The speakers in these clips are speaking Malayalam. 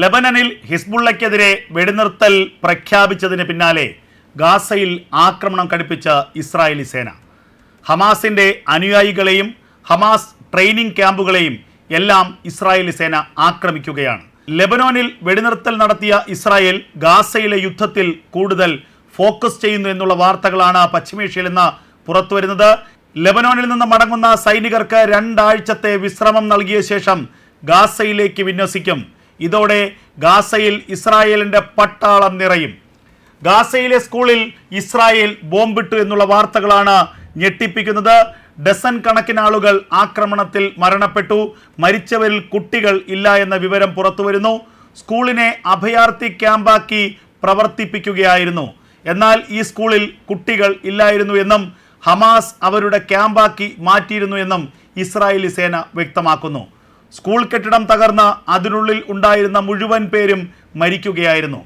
ലബനനിൽ ഹിസ്ബുള്ളയ്ക്കെതിരെ വെടിനിർത്തൽ പ്രഖ്യാപിച്ചതിന് പിന്നാലെ ഗാസയിൽ ആക്രമണം കടുപ്പിച്ച ഇസ്രായേലി സേന. ഹമാസിന്റെ അനുയായികളെയും ഹമാസ് ട്രെയിനിങ് ക്യാമ്പുകളെയും എല്ലാം ഇസ്രായേലി സേന ആക്രമിക്കുകയാണ്. ലെബനോനിൽ വെടിനിർത്തൽ നടത്തിയ ഇസ്രായേൽ ഗാസയിലെ യുദ്ധത്തിൽ കൂടുതൽ ഫോക്കസ് ചെയ്യുന്നു എന്നുള്ള വാർത്തകളാണ് പശ്ചിമേഷ്യയിൽ നിന്ന് പുറത്തുവരുന്നത് ലെബനോനിൽ നിന്ന് മടങ്ങുന്ന സൈനികർക്ക് രണ്ടാഴ്ചത്തെ വിശ്രമം നൽകിയ ശേഷം ഗാസയിലേക്ക് വിന്യസിക്കും ഇതോടെ ഗാസയിൽ ഇസ്രായേലിന്റെ പട്ടാളം നിറയും. ഗാസയിലെ സ്കൂളിൽ ഇസ്രായേൽ ബോംബിട്ടു എന്നുള്ള വാർത്തകളാണ് ഞെട്ടിപ്പിക്കുന്നത്. ഡസൻ കണക്കിന് ആളുകൾ ആക്രമണത്തിൽ മരണപ്പെട്ടു. മരിച്ചവരിൽ കുട്ടികൾ ഇല്ല എന്ന വിവരം പുറത്തുവരുന്നു. സ്കൂളിനെ അഭയാർത്ഥി ക്യാമ്പാക്കി പ്രവർത്തിപ്പിക്കുകയായിരുന്നു. എന്നാൽ ഈ സ്കൂളിൽ കുട്ടികൾ ഇല്ലായിരുന്നു എന്നും ഹമാസ് അവരുടെ ക്യാമ്പാക്കി മാറ്റിയിരുന്നു എന്നും ഇസ്രായേലി സേന വ്യക്തമാക്കുന്നു. സ്കൂൾ കെട്ടിടം തകർന്ന് അതിനുള്ളിൽ ഉണ്ടായിരുന്ന മുഴുവൻ പേരും മരിക്കുകയായിരുന്നു.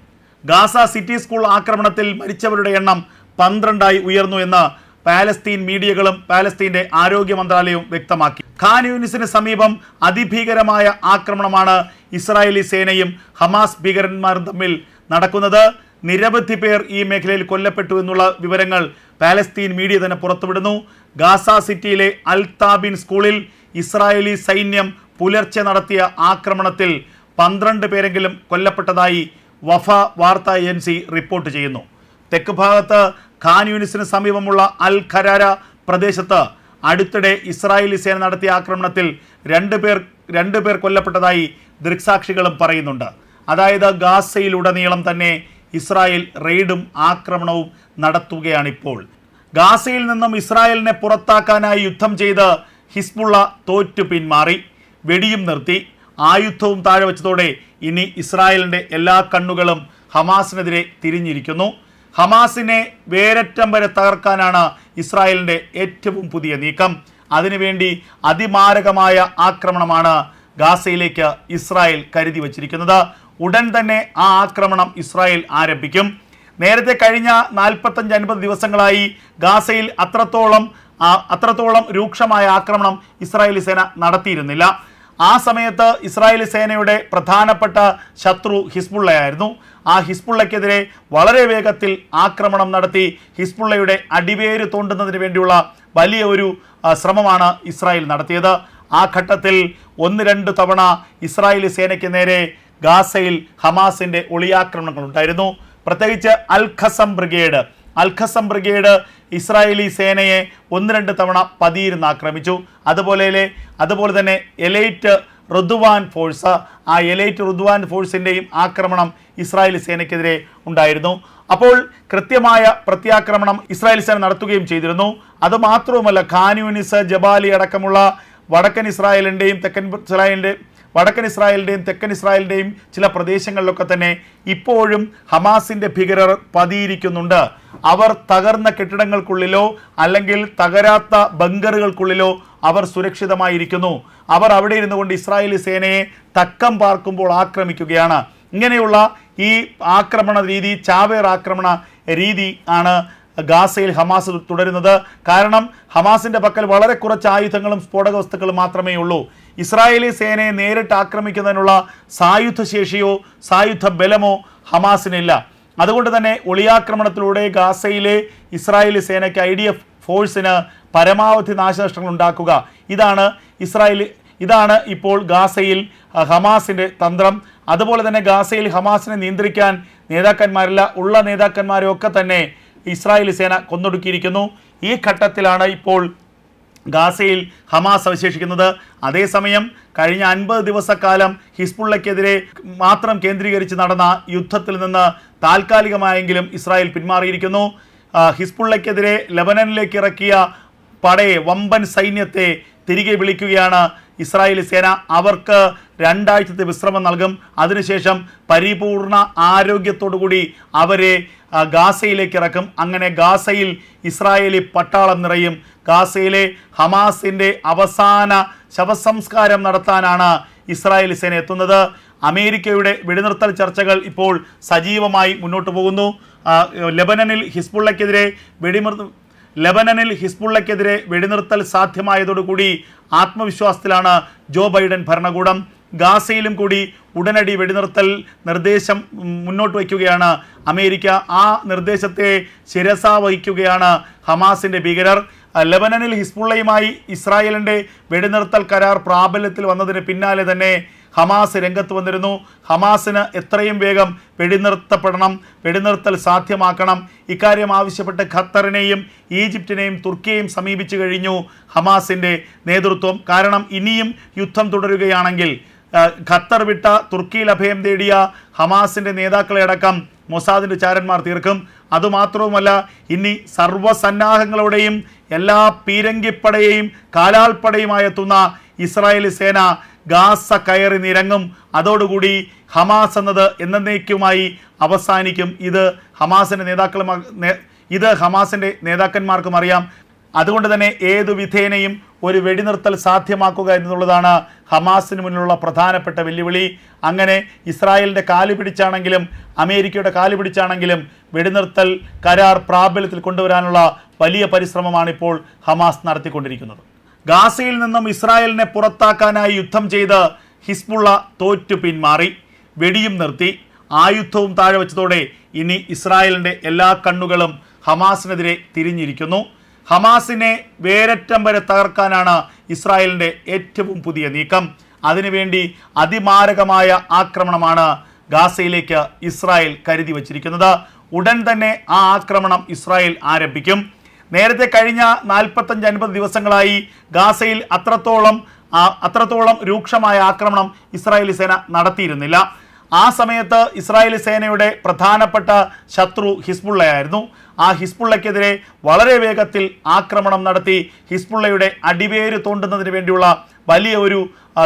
ഗാസ സിറ്റി സ്കൂൾ ആക്രമണത്തിൽ മരിച്ചവരുടെ എണ്ണം പന്ത്രണ്ടായി ഉയർന്നു എന്ന് പാലസ്തീൻ മീഡിയകളും പാലസ്തീന്റെ ആരോഗ്യ മന്ത്രാലയവും വ്യക്തമാക്കി. ഖാൻ യൂനിസിന് സമീപം അതിഭീകരമായ ആക്രമണമാണ് ഇസ്രായേലി സേനയും ഹമാസ് ഭീകരന്മാരും തമ്മിൽ നടക്കുന്നത്. നിരവധി പേർ ഈ മേഖലയിൽ കൊല്ലപ്പെട്ടു എന്നുള്ള വിവരങ്ങൾ പാലസ്തീൻ മീഡിയ തന്നെ പുറത്തുവിടുന്നു. ഗാസ സിറ്റിയിലെ അൽതാബിൻ സ്കൂളിൽ ഇസ്രായേലി സൈന്യം പുലർച്ചെ നടത്തിയ ആക്രമണത്തിൽ പന്ത്രണ്ട് പേരെങ്കിലും കൊല്ലപ്പെട്ടതായി വഫ വാർത്താ ഏജൻസി റിപ്പോർട്ട് ചെയ്യുന്നു. തെക്ക് ഭാഗത്ത് ഖാൻ യൂണിസിന് സമീപമുള്ള അൽ ഖരാര പ്രദേശത്ത് അടുത്തിടെ ഇസ്രായേലി സേന നടത്തിയ ആക്രമണത്തിൽ രണ്ട് പേർ രണ്ട് പേർ കൊല്ലപ്പെട്ടതായി ദൃക്സാക്ഷികളും പറയുന്നുണ്ട്. അതായത് ഗാസയിലുടനീളം തന്നെ ഇസ്രായേൽ റെയ്ഡും ആക്രമണവും നടത്തുകയാണിപ്പോൾ. ഗാസയിൽ നിന്നും ഇസ്രായേലിനെ പുറത്താക്കാനായി യുദ്ധം ചെയ്ത് ഹിസ്ബുള്ള തോറ്റു പിന്മാറി. വെടിയും നിർത്തി. ആയുധവും താഴെ വെച്ചതോടെ ഇനി ഇസ്രായേലിന്റെ എല്ലാ കണ്ണുകളും ഹമാസിനെതിരെ തിരിഞ്ഞിരിക്കുന്നു. ഹമാസിനെ വേരറ്റം വരെ തകർക്കാനാണ് ഇസ്രായേലിന്റെ ഏറ്റവും പുതിയ നീക്കം. അതിനുവേണ്ടി അതിമാരകമായ ആക്രമണമാണ് ഗാസയിലേക്ക് ഇസ്രായേൽ കരുതി വച്ചിരിക്കുന്നത്. ഉടൻ തന്നെ ആ ആക്രമണം ഇസ്രായേൽ ആരംഭിക്കും. നേരത്തെ കഴിഞ്ഞ നാൽപ്പത്തഞ്ച് അൻപത് ദിവസങ്ങളായി ഗാസയിൽ അത്രത്തോളം അത്രത്തോളം രൂക്ഷമായ ആക്രമണം ഇസ്രായേലി സേന നടത്തിയിരുന്നില്ല. ആ സമയത്ത് ഇസ്രായേലി സേനയുടെ പ്രധാനപ്പെട്ട ശത്രു ഹിസ്ബുള്ളയായിരുന്നു. ആ ഹിസ്ബുള്ളയ്ക്കെതിരെ വളരെ വേഗത്തിൽ ആക്രമണം നടത്തി ഹിസ്ബുള്ളയുടെ അടിവേര് തോണ്ടുന്നതിന് വേണ്ടിയുള്ള വലിയ ഒരു ശ്രമമാണ് ഇസ്രായേൽ നടത്തിയത്. ആ ഘട്ടത്തിൽ ഒന്ന് രണ്ട് തവണ ഇസ്രായേലി സേനയ്ക്ക് നേരെ ഗാസയിൽ ഹമാസിന്റെ ഒളിയാക്രമണങ്ങൾ ഉണ്ടായിരുന്നു പ്രത്യേകിച്ച് Al Qassam brigade. Al Qassam brigade Israeli സേനയെ ഒന്ന് രണ്ട് തവണ പതിയിരുന്ന് ആക്രമിച്ചു. അതുപോലെ അതുപോലെ തന്നെ എലൈറ്റ് റുദ്വാൻ ഫോഴ്സ് ആ എലൈറ്റ് റുദ്വാൻ ഫോഴ്സിന്റെയും ആക്രമണം ഇസ്രായേൽ സേനയ്ക്കെതിരെ ഉണ്ടായിരുന്നു. അപ്പോൾ കൃത്യമായ പ്രത്യാക്രമണം ഇസ്രായേൽ സേന നടത്തുകയും ചെയ്തിരുന്നു. അതുമാത്രവുമല്ല ഖാൻ യൂനിസ് ജബാലി അടക്കമുള്ള വടക്കൻ ഇസ്രായേലിന്റെയും തെക്കൻ ഇസ്രായേലിന്റെ വടക്കൻ ഇസ്രായേലിന്റെയും തെക്കൻ ഇസ്രായേലിന്റെയും ചില പ്രദേശങ്ങളിലൊക്കെ തന്നെ ഇപ്പോഴും ഹമാസിന്റെ ഭീകരർ പതിയിരിക്കുന്നുണ്ട്. അവർ തകർന്ന കെട്ടിടങ്ങൾക്കുള്ളിലോ അല്ലെങ്കിൽ തകരാത്ത ബങ്കറുകൾക്കുള്ളിലോ അവർ സുരക്ഷിതമായിരിക്കുന്നു. അവർ അവിടെ ഇരുന്നു കൊണ്ട് ഇസ്രായേലി സേനയെ തക്കം പാർക്കുമ്പോൾ ആക്രമിക്കുകയാണ്. ഇങ്ങനെയുള്ള ഈ ആക്രമണ രീതി ചാവേർ ആക്രമണ രീതി ആണ് ഗാസയിൽ ഹമാസ് തുടരുന്നത്. കാരണം ഹമാസിന്റെ പക്കൽ വളരെ കുറച്ച് ആയുധങ്ങളും സ്ഫോടക വസ്തുക്കളും മാത്രമേ ഉള്ളൂ ഇസ്രായേലി സേനയെ നേരിട്ട് ആക്രമിക്കുന്നതിനുള്ള സായുധ ശേഷിയോ സായുധ ബലമോ ഹമാസിനില്ല. അതുകൊണ്ട് തന്നെ ഒളിയാക്രമണത്തിലൂടെ ഗാസയിലെ ഇസ്രായേലി സേനയ്ക്ക് ഐ ഡി എഫ് ഫോഴ്സിന് പരമാവധി നാശനഷ്ടങ്ങൾ ഉണ്ടാക്കുക. ഇതാണ് ഇസ്രായേലി ഇതാണ് ഇപ്പോൾ ഗാസയിൽ ഹമാസിന്റെ തന്ത്രം. അതുപോലെ തന്നെ ഗാസയിൽ ഹമാസിനെ നിയന്ത്രിക്കാൻ നേതാക്കന്മാരില്ല ഉള്ള നേതാക്കന്മാരെയൊക്കെ തന്നെ ഇസ്രായേലി സേന കൊന്നൊടുക്കിയിരിക്കുന്നു. ഈ ഘട്ടത്തിലാണ് ഇപ്പോൾ ഗാസയിൽ ഹമാസ് അവശേഷിക്കുന്നത്. അതേസമയം കഴിഞ്ഞ അൻപത് ദിവസക്കാലം ഹിസ്ബുള്ളയ്ക്കെതിരെ മാത്രം കേന്ദ്രീകരിച്ച് നടന്ന യുദ്ധത്തിൽ നിന്ന് താൽക്കാലികമായെങ്കിലും ഇസ്രായേൽ പിന്മാറിയിരിക്കുന്നു. ഹിസ്ബുള്ളയ്ക്കെതിരെ ലബനനിലേക്ക് ഇറക്കിയ പടയെ വമ്പൻ സൈന്യത്തെ തിരികെ വിളിക്കുകയാണ് ഇസ്രായേലി സേന. അവർക്ക് രണ്ടാഴ്ചത്തെ വിശ്രമം നൽകും. അതിനുശേഷം പരിപൂർണ ആരോഗ്യത്തോടുകൂടി അവരെ ഗാസയിലേക്ക് ഇറക്കും. അങ്ങനെ ഗാസയിൽ ഇസ്രായേലി പട്ടാളം നിറയും. ഗാസയിലെ ഹമാസിന്റെ അവസാന ശവസംസ്കാരം നടത്താനാണ് ഇസ്രായേൽ സേന എത്തുന്നത്. അമേരിക്കയുടെ വെടിനിർത്തൽ ചർച്ചകൾ ഇപ്പോൾ സജീവമായി മുന്നോട്ട് പോകുന്നു. ലബനനിൽ ഹിസ്ബുള്ളയ്ക്കെതിരെ വെടിനിർ ലെബനനിൽ ഹിസ്ബുള്ളയ്ക്കെതിരെ വെടിനിർത്തൽ സാധ്യമായതോടുകൂടി ആത്മവിശ്വാസത്തിലാണ് ജോ ബൈഡൻ ഭരണകൂടം. ഗാസയിലും കൂടി ഉടനടി വെടിനിർത്തൽ നിർദ്ദേശം മുന്നോട്ട് വയ്ക്കുകയാണ് അമേരിക്ക. ആ നിർദ്ദേശത്തെ ശിരസ വഹിക്കുകയാണ് ഹമാസിന്റെ ഭീകരർ. ലെബനനിൽ ഹിസ്ബുള്ളയുമായി ഇസ്രായേലിന്റെ വെടിനിർത്തൽ കരാർ പ്രാബല്യത്തിൽ വന്നതിന് പിന്നാലെ തന്നെ ഹമാസ് രംഗത്ത് വന്നിരുന്നു. ഹമാസിന് എത്രയും വേഗം വെടിനിർത്തപ്പെടണം വെടിനിർത്തൽ സാധ്യമാക്കണം. ഇക്കാര്യം ആവശ്യപ്പെട്ട് ഖത്തറിനെയും ഈജിപ്തിനെയും തുർക്കിയെയും സമീപിച്ചു കഴിഞ്ഞു ഹമാസിന്റെ നേതൃത്വം. കാരണം ഇനിയും യുദ്ധം തുടരുകയാണെങ്കിൽ ഖത്തർ വിട്ട തുർക്കിയിൽ അഭയം തേടിയ ഹമാസിന്റെ നേതാക്കളെ അടക്കം മൊസാദിന്റെ ചാരന്മാർ തീർക്കും. അതുമാത്രവുമല്ല ഇനി സർവസന്നാഹങ്ങളുടെയും എല്ലാ പീരങ്കിപ്പടയെയും കാലാൾപ്പടയുമായി എത്തുന്ന ഇസ്രായേലി സേന ഗാസ കയറി നിരങ്ങും. അതോടുകൂടി ഹമാസ് എന്നത് എന്നേക്കുമായി അവസാനിക്കും. ഇത് ഹമാസിന്റെ നേതാക്കളും ഇത് ഹമാസിന്റെ നേതാക്കന്മാർക്കും അറിയാം. അതുകൊണ്ട് തന്നെ ഏതു വിധേനയും ഒരു വെടിനിർത്തൽ സാധ്യമാക്കുക എന്നുള്ളതാണ് ഹമാസിന് മുന്നിലുള്ള പ്രധാനപ്പെട്ട വെല്ലുവിളി. അങ്ങനെ ഇസ്രായേലിന്റെ കാൽ പിടിച്ചാണെങ്കിലും അമേരിക്കയുടെ കാൽ പിടിച്ചാണെങ്കിലും വെടിനിർത്തൽ കരാർ പ്രാബല്യത്തിൽ കൊണ്ടുവരാനുള്ള വലിയ പരിശ്രമമാണ് ഇപ്പോൾ ഹമാസ് നടത്തിക്കൊണ്ടിരിക്കുന്നത്. ഗാസയിൽ നിന്നും ഇസ്രായേലിനെ പുറത്താക്കാനായി യുദ്ധം ചെയ്ത് ഹിസ്ബുള്ള തോറ്റു പിന്മാറി. വെടിയും നിർത്തി. ആയുധവും താഴെ വെച്ചതോടെ ഇനി ഇസ്രായേലിന്റെ എല്ലാ കണ്ണുകളും ഹമാസിനെതിരെ തിരിഞ്ഞിരിക്കുന്നു. ഹമാസിനെ വേരറ്റം വരെ തകർക്കാനാണ് ഇസ്രായേലിന്റെ ഏറ്റവും പുതിയ നീക്കം. അതിനുവേണ്ടി അതിമാരകമായ ആക്രമണമാണ് ഗാസയിലേക്ക് ഇസ്രായേൽ കരുതി വച്ചിരിക്കുന്നത്. ഉടൻ തന്നെ ആ ആക്രമണം ഇസ്രായേൽ ആരംഭിക്കും. നേരത്തെ കഴിഞ്ഞ നാൽപ്പത്തഞ്ച് അൻപത് ദിവസങ്ങളായി ഗാസയിൽ അത്രത്തോളം അത്രത്തോളം രൂക്ഷമായ ആക്രമണം ഇസ്രായേലി സേന നടത്തിയിരുന്നില്ല. ആ സമയത്ത് ഇസ്രായേലി സേനയുടെ പ്രധാനപ്പെട്ട ശത്രു ഹിസ്ബുള്ളയായിരുന്നു. ആ ഹിസ്ബുള്ളയ്ക്കെതിരെ വളരെ വേഗത്തിൽ ആക്രമണം നടത്തി ഹിസ്ബുള്ളയുടെ അടിവേര് തോണ്ടുന്നതിന് വേണ്ടിയുള്ള വലിയ ഒരു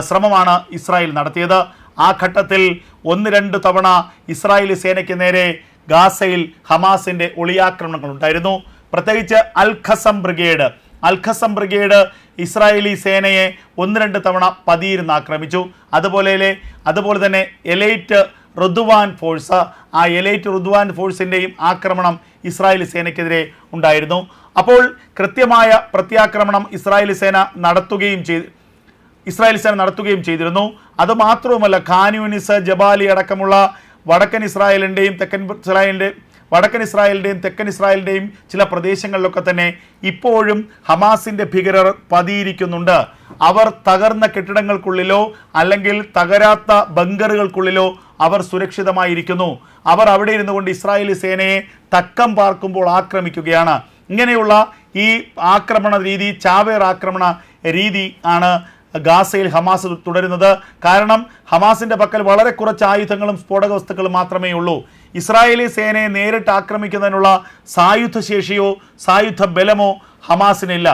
ശ്രമമാണ് ഇസ്രായേൽ നടത്തിയത്. ആ ഘട്ടത്തിൽ ഒന്ന് രണ്ട് തവണ ഇസ്രായേലി സേനയ്ക്ക് നേരെ ഗാസയിൽ ഹമാസിന്റെ ഒളിയാക്രമണങ്ങൾ ഉണ്ടായിരുന്നു പ്രത്യേകിച്ച് Al Qassam brigade Al Qassam brigade Israeli സേനയെ ഒന്ന് രണ്ട് തവണ പതിയിരുന്ന് ആക്രമിച്ചു. അതുപോലെ അതുപോലെ തന്നെ എലൈറ്റ് റുദ്വാൻ ഫോഴ്സ് ആ എലൈറ്റ് റുദ്വാൻ ഫോഴ്സിന്റെയും ആക്രമണം ഇസ്രായേലി സേനയ്ക്കെതിരെ ഉണ്ടായിരുന്നു. അപ്പോൾ കൃത്യമായ പ്രത്യാക്രമണം ഇസ്രായേലി സേന നടത്തുകയും ചെയ്തു ഇസ്രായേൽ സേന നടത്തുകയും ചെയ്തിരുന്നു. അതുമാത്രവുമല്ല ഖാനുനിസ് ജബാലി അടക്കമുള്ള വടക്കൻ ഇസ്രായേലിന്റെയും തെക്കൻ ഇസ്രായേലിന്റെ വടക്കൻ ഇസ്രായേലിന്റെയും തെക്കൻ ഇസ്രായേലിന്റെയും ചില പ്രദേശങ്ങളിലൊക്കെ തന്നെ ഇപ്പോഴും ഹമാസിന്റെ ഭീകരർ പതിയിരിക്കുന്നുണ്ട്. അവർ തകർന്ന കെട്ടിടങ്ങൾക്കുള്ളിലോ അല്ലെങ്കിൽ തകരാത്ത ബങ്കറുകൾക്കുള്ളിലോ അവർ സുരക്ഷിതമായിരിക്കുന്നു. അവർ അവിടെ ഇരുന്നു കൊണ്ട് ഇസ്രായേലി സേനയെ തക്കം പാർക്കുമ്പോൾ ആക്രമിക്കുകയാണ്. ഇങ്ങനെയുള്ള ഈ ആക്രമണ രീതി ചാവേർ ആക്രമണ രീതി ആണ് ഗാസയിൽ ഹമാസ് തുടരുന്നത്. കാരണം ഹമാസിന്റെ പക്കൽ വളരെ കുറച്ച് ആയുധങ്ങളും സ്ഫോടക വസ്തുക്കളും മാത്രമേ ഉള്ളൂ ഇസ്രായേലി സേനയെ നേരിട്ട് ആക്രമിക്കുന്നതിനുള്ള സായുധ ശേഷിയോ സായുധ ബലമോ ഹമാസിനില്ല.